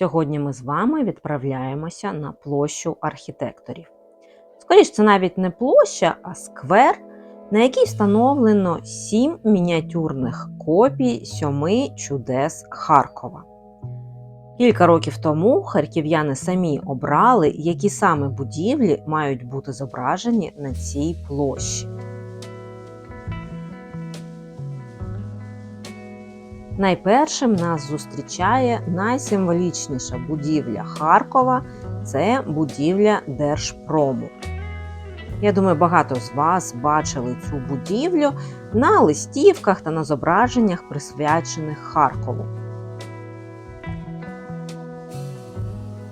Сьогодні ми з вами відправляємося на площу архітекторів. Скоріше, це навіть не площа, а сквер, на якій встановлено сім мініатюрних копій сьоми чудес Харкова. Кілька років тому харків'яни самі обрали, які саме будівлі мають бути зображені на цій площі. Найпершим нас зустрічає найсимволічніша будівля Харкова це будівля Держпрому. Я думаю, багато з вас бачили цю будівлю на листівках та на зображеннях, присвячених Харкову.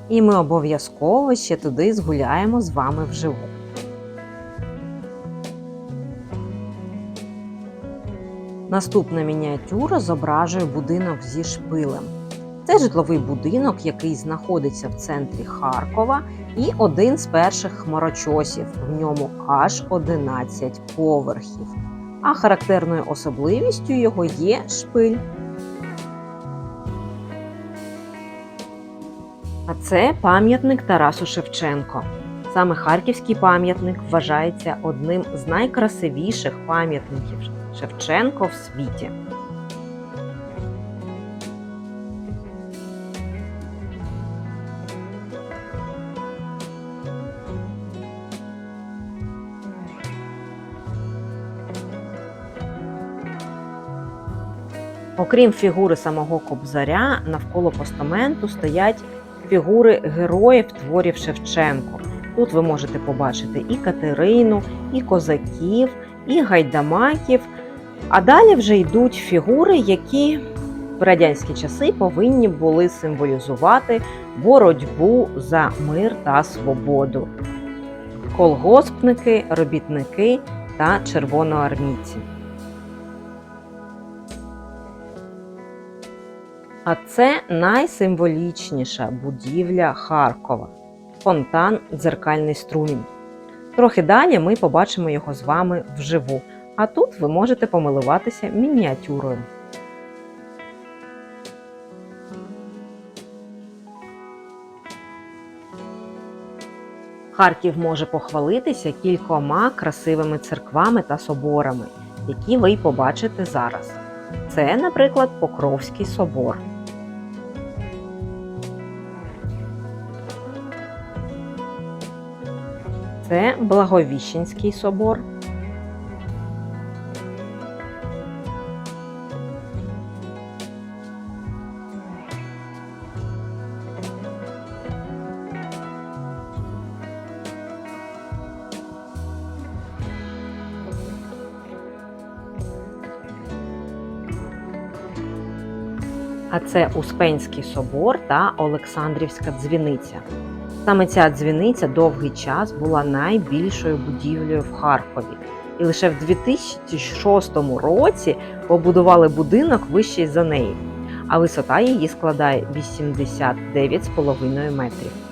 І ми обов'язково ще туди згуляємо з вами вживу. Наступна мініатюра зображує будинок зі шпилем. Це житловий будинок, який знаходиться в центрі Харкова, і один з перших хмарочосів. В ньому аж 11 поверхів. А характерною особливістю його є шпиль. А це пам'ятник Тарасу Шевченко. Саме харківський пам'ятник вважається одним з найкрасивіших пам'ятників Шевченко в світі. Окрім фігури самого Кобзаря, навколо постаменту стоять фігури героїв творів Шевченко. Тут ви можете побачити і Катерину, і козаків, і гайдамаків. А далі вже йдуть фігури, які в радянські часи повинні були символізувати боротьбу за мир та свободу. Колгоспники, робітники та червоноармійці. А це найсимволічніша будівля Харкова фонтан Дзеркальний струмінь. Трохи далі ми побачимо його з вами вживу, а тут ви можете помилуватися мініатюрою. Харків може похвалитися кількома красивими церквами та соборами, які ви й побачите зараз. Це, наприклад, Покровський собор. Це Благовіщенський собор. А це Успенський собор та Олександрівська дзвіниця. Саме ця дзвіниця довгий час була найбільшою будівлею в Харкові. І лише в 2006 році побудували будинок вищий за неї, а висота її складає 89,5 метрів.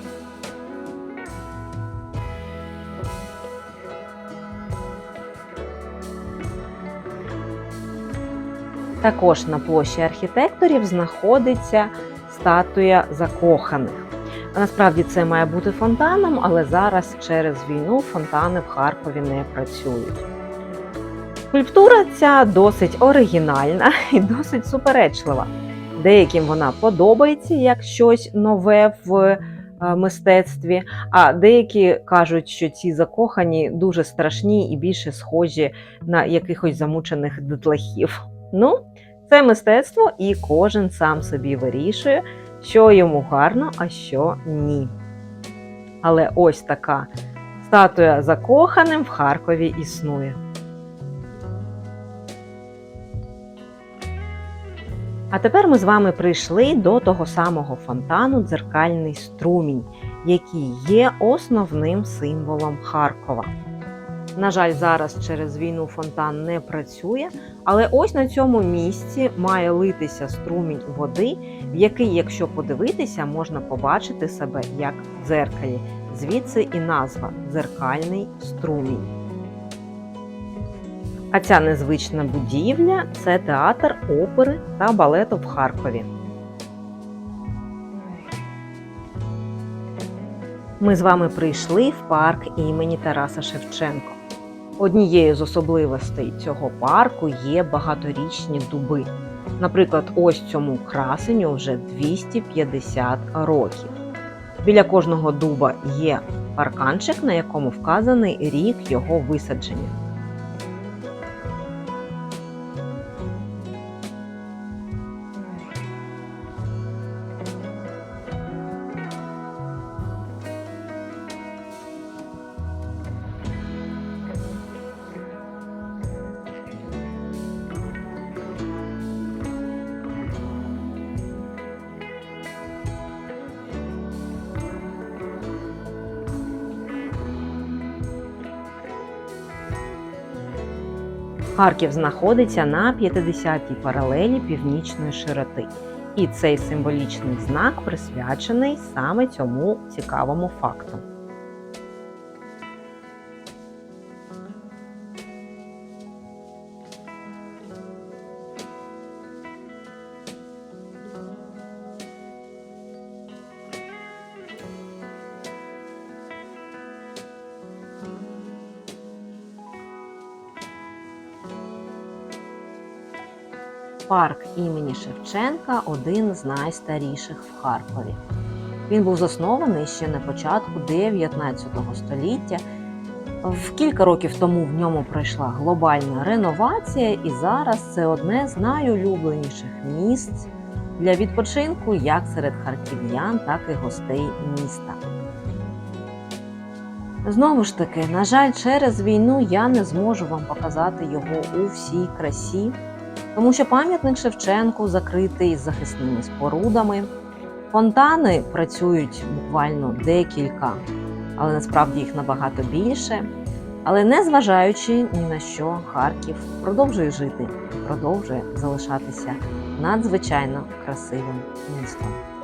Також на площі архітекторів знаходиться статуя закоханих. Насправді це має бути фонтаном, але зараз через війну фонтани в Харкові не працюють. Скульптура ця досить оригінальна і досить суперечлива. Деяким вона подобається як щось нове в е, мистецтві, а деякі кажуть, що ці закохані дуже страшні і більше схожі на якихось замучених дитлахів. Ну, це мистецтво, і кожен сам собі вирішує, що йому гарно, а що ні. Але ось така статуя закоханим в Харкові існує. А тепер ми з вами прийшли до того самого фонтану Дзеркальний струмінь, який є основним символом Харкова. На жаль, зараз через війну фонтан не працює, але ось на цьому місці має литися струмінь води, в який, якщо подивитися, можна побачити себе як в дзеркалі. Звідси і назва дзеркальний струмінь. А ця незвична будівля це театр опери та балету в Харкові. Ми з вами прийшли в парк імені Тараса Шевченка. Однією з особливостей цього парку є багаторічні дуби. Наприклад, ось цьому красеню вже 250 років. Біля кожного дуба є парканчик, на якому вказаний рік його висадження. Харків знаходиться на 50-й паралелі північної широти. І цей символічний знак присвячений саме цьому цікавому факту. Парк імені Шевченка один з найстаріших в Харкові. Він був заснований ще на початку 19 століття. В кілька років тому в ньому пройшла глобальна реновація, і зараз це одне з найулюбленіших місць для відпочинку як серед харків'ян, так і гостей міста. Знову ж таки, на жаль, через війну я не зможу вам показати його у всій красі, тому що пам'ятник Шевченку закритий захисними спорудами. Фонтани працюють буквально декілька, але насправді їх набагато більше. Але незважаючи ні на що, Харків продовжує жити продовжує залишатися надзвичайно красивим містом.